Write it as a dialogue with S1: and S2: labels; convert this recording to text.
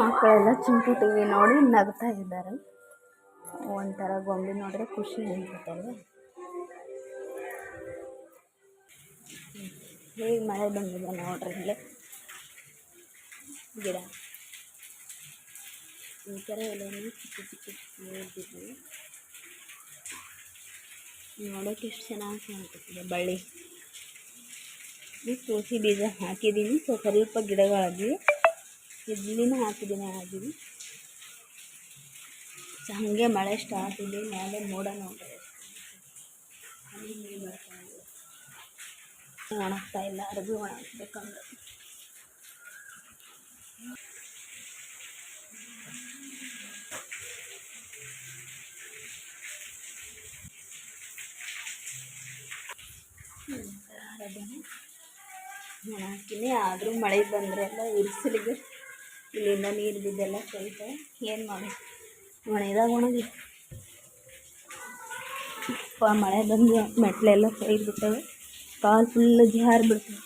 S1: ಮಕ್ಕಳೆಲ್ಲ Chintu T V ನೋಡಿ ನಗ್ತಾ ಇದ್ದಾರೆ. ಒಂಥರ ಗೊಂಬೆ ನೋಡಿದ್ರೆ ಖುಷಿ ಅನ್ಸುತ್ತಲ್ವ ಹೇಗೆ ಮಳೆ ಬಂದಿದೆ ನೋಡ್ರಿ ಇಲ್ಲೇ? ಗಿಡ. ಈ ಥರ ಎಲ್ಲ ಚಿಕ್ಕ ಚಿಕ್ಕ ಚಿಕ್ಕ ನೋಡೋಕೆ ಎಷ್ಟು ಚೆನ್ನಾಗಿ ಕಾಣ್ತಿದೆ ಬಳ್ಳಿ. ತುಳಸಿ ಬೀಜ ಹಾಕಿದ್ದೀನಿ. ಸ್ವಲ್ಪ ಗಿಡಗಳಾಗಿವೆ. ಇಡ್ಲಿನೂ ಹಾಕಿದ್ದೀನಿ ಆಗಿವೆ ಸೊ, ಹಾಗೆ ಮಳೆ ಸ್ಟಾರ್ಟ್ ಇದೆ ಮೇಲೆ ಮೋಡ ನೋಡ್ರಿ ಒಣಗ್ತಾ ಇಲ್ಲ ಅರ್ಬಿ ಒಣಗಿಸ್ಬೇಕಂದ್ರೆ ಹಾಕಿನಿ ಆದರೂ ಮಳೆ ಬಂದರೆ ಎಲ್ಲ ಉರ್ಸಲಿಗೆ ಇಲ್ಲಿಂದ ನೀರು ಬಿದ್ದೆಲ್ಲ ಸ್ವಲ್ಪ ಏನು ಮಾಡಿ ಒಣಗಿದಾಗ ಒಣಗಿ ಮಳೆ ಬಂದು ಮೆಟ್ಲೆಲ್ಲ ಸೈಡ್ ಬಿಟ್ಟವೆ. ಕಾಲು ಫುಲ್ ಜಾರಿ ಬಿಡ್ತವೆ